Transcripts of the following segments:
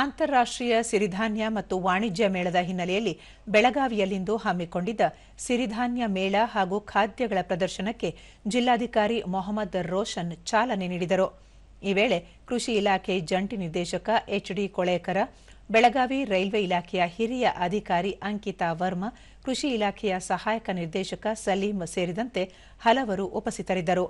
ಅಂತಾರಾಷ್ಟ್ರೀಯ ಸಿರಿಧಾನ್ಯ ಮತ್ತು ವಾಣಿಜ್ಯ ಮೇಳದ ಹಿನ್ನೆಲೆಯಲ್ಲಿ ಬೆಳಗಾವಿಯಲ್ಲಿಂದು ಹಮ್ಮಿಕೊಂಡಿದ್ದ ಸಿರಿಧಾನ್ಯ ಮೇಳ ಹಾಗೂ ಖಾದ್ಯಗಳ ಪ್ರದರ್ಶನಕ್ಕೆ ಜಿಲ್ಲಾಧಿಕಾರಿ ಮೊಹಮ್ಮದ್ ರೋಷನ್ ಚಾಲನೆ ನೀಡಿದರು. ಈ ವೇಳೆ ಕೃಷಿ ಇಲಾಖೆ ಜಂಟಿ ನಿರ್ದೇಶಕ ಎಚ್ಡಿ ಕೊಳೇಕರ, ಬೆಳಗಾವಿ ರೈಲ್ವೆ ಇಲಾಖೆಯ ಹಿರಿಯ ಅಧಿಕಾರಿ ಅಂಕಿತಾ ವರ್ಮಾ, ಕೃಷಿ ಇಲಾಖೆಯ ಸಹಾಯಕ ನಿರ್ದೇಶಕ ಸಲೀಂ ಸೇರಿದಂತೆ ಹಲವರು ಉಪಸ್ಥಿತರಿದ್ದರು.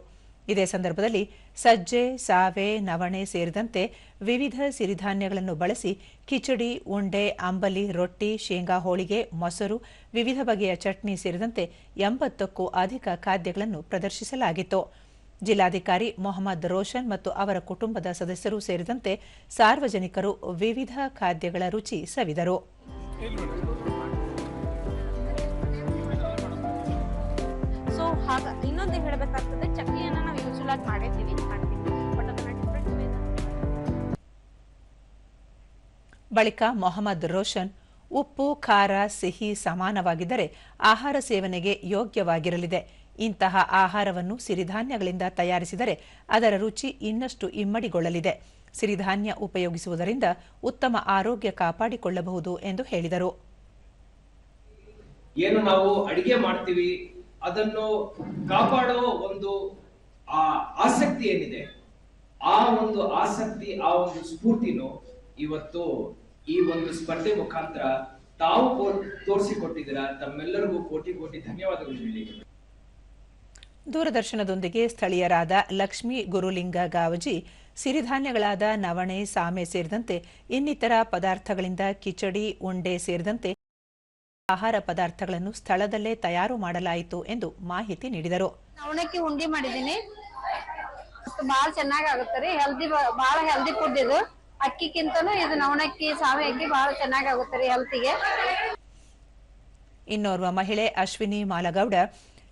ಇದೇ ಸಂದರ್ಭದಲ್ಲಿ ಸಜ್ಜೆ, ಸಾವೆ, ನವಣೆ ಸೇರಿದಂತೆ ವಿವಿಧ ಸಿರಿಧಾನ್ಯಗಳನ್ನು ಬಳಸಿ ಕಿಚಡಿ, ಉಂಡೆ, ಅಂಬಲಿ, ರೊಟ್ಟಿ, ಶೇಂಗಾ, ಹೋಳಿಗೆ, ಮೊಸರು, ವಿವಿಧ ಬಗೆಯ ಚಟ್ನಿ ಸೇರಿದಂತೆ ಎಂಬತ್ತಕ್ಕೂ ಅಧಿಕ ಖಾದ್ಯಗಳನ್ನು ಪ್ರದರ್ಶಿಸಲಾಗಿತ್ತು. ಜಿಲ್ಲಾಧಿಕಾರಿ ಮೊಹಮ್ಮದ್ ರೋಷನ್ ಮತ್ತು ಅವರ ಕುಟುಂಬದ ಸದಸ್ಯರು ಸೇರಿದಂತೆ ಸಾರ್ವಜನಿಕರು ವಿವಿಧ ಖಾದ್ಯಗಳ ರುಚಿ ಸವಿದರು. ಇನ್ನೊಂದು ಹೇಳ್ಬೇಕಾಗ್ತದೆ ಯೂಶುವಲ್ ಆಗಿ ಬಟ್ ಅದನ್ನ ಡಿಫ್ರೆಂಟ್ ಬಳಿಕ ಮೊಹಮ್ಮದ್ ರೋಷನ್ ಉಪ್ಪು ಖಾರ ಸಿಹಿ ಸಮಾನವಾಗಿದ್ದರೆ ಆಹಾರ ಸೇವನೆಗೆ ಯೋಗ್ಯವಾಗಿರಲಿದೆ. ಇಂತಹ ಆಹಾರವನ್ನು ಸಿರಿಧಾನ್ಯಗಳಿಂದ ತಯಾರಿಸಿದರೆ ಅದರ ರುಚಿ ಇನ್ನಷ್ಟು ಇಮ್ಮಡಿಗೊಳ್ಳಲಿದೆ. ಸಿರಿಧಾನ್ಯ ಉಪಯೋಗಿಸುವುದರಿಂದ ಉತ್ತಮ ಆರೋಗ್ಯ ಕಾಪಾಡಿಕೊಳ್ಳಬಹುದು ಎಂದು ಹೇಳಿದರು. ಏನು ನಾವು ಅಡಿಗೆ ಮಾಡ್ತೀವಿ ಅದನ್ನು ಕಾಪಾಡೋ ಒಂದು ಆ ಆಸಕ್ತಿ ಏನಿದೆ? ಆ ಒಂದು ಆಸಕ್ತಿ, ಆ ಒಂದು ಸ್ಫೂರ್ತಿನೂ ಇವತ್ತು ಈ ಒಂದು ಸ್ಪರ್ಧೆ ಮುಖಾಂತರ ತಾವು ತೋರಿಸಿಕೊಟ್ಟಿದ್ದೀರಾ? ತಮ್ಮೆಲ್ಲರಿಗೂ ಕೋಟಿ ಕೋಟಿ ಧನ್ಯವಾದಗಳು ಹೇಳಿ. ದೂರದರ್ಶನದೊಂದಿಗೆ ಸ್ಥಳೀಯರಾದ ಲಕ್ಷ್ಮೀ ಗುರುಲಿಂಗ ಗಾವಜಿ, ಸಿರಿಧಾನ್ಯಗಳಾದ ನವಣೆ, ಸಾಮೆ ಸೇರಿದಂತೆ ಇನ್ನಿತರ ಪದಾರ್ಥಗಳಿಂದ ಕಿಚಡಿ, ಉಂಡೆ ಸೇರಿದಂತೆ ಆಹಾರ ಪದಾರ್ಥಗಳನ್ನು ಸ್ಥಳದಲ್ಲೇ ತಯಾರು ಮಾಡಲಾಯಿತು ಎಂದು ಮಾಹಿತಿ ನೀಡಿದರು. ನವಣಕ್ಕಿ ಉಂಡಿ ಮಾಡಿದೀನಿ ಚೆನ್ನಾಗಿ ಆಗುತ್ತೆ ರೀ. ಹೆಲ್ದಿ ಬಹಳ ಹೆಲ್ದಿ ಫುಡ್ ಇದು. ಅಕ್ಕಿಗಿಂತಾನೂ ಇದು ನವಣಕ್ಕಿ ಸಾವೆ ಅಕ್ಕಿ ಬಹಳ ಚೆನ್ನಾಗಿ ಆಗುತ್ತೆ ರೀ ಹೆಲ್ತಿಗೆ ಇನ್ನೋರ್ವ ಮಹಿಳೆ ಅಶ್ವಿನಿ ಮಾಲಗೌಡ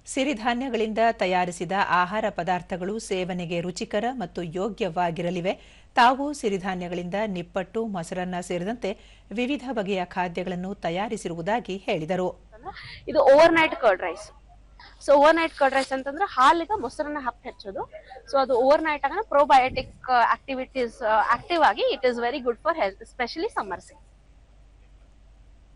ಸಿರಿಧಾನ್ಯಗಳಿಂದ ತಯಾರಿಸಿದ ಆಹಾರ ಪದಾರ್ಥಗಳು ಸೇವನೆಗೆ ರುಚಿಕರ ಮತ್ತು ಯೋಗ್ಯವಾಗಿರಲಿವೆ. ತಾವು ಸಿರಿಧಾನ್ಯಗಳಿಂದ ನಿಪ್ಪಟ್ಟು, ಮೊಸರನ್ನ ಸೇರಿದಂತೆ ವಿವಿಧ ಬಗೆಯ ಖಾದ್ಯಗಳನ್ನು ತಯಾರಿಸಿರುವುದಾಗಿ ಹೇಳಿದರು. ಇದು overnight curd rice so overnight curd rice ಅಂತಂದ್ರೆ ಹಾಲಿಗ ಮೊಸರನ್ನ ಹಾಕಿ ಹೆಚ್ಚೋದು. ಸೊ ಅದು ಓವರ್ ನೈಟ್ ಆಗ ಪ್ರೊಬಯೋಟಿಕ್ ಆಕ್ಟಿವಿಟೀಸ್ ಆಕ್ಟಿವ್ ಆಗಿ it is very good for health specially ಸಮ್ಮರ್ಸಿಗೆ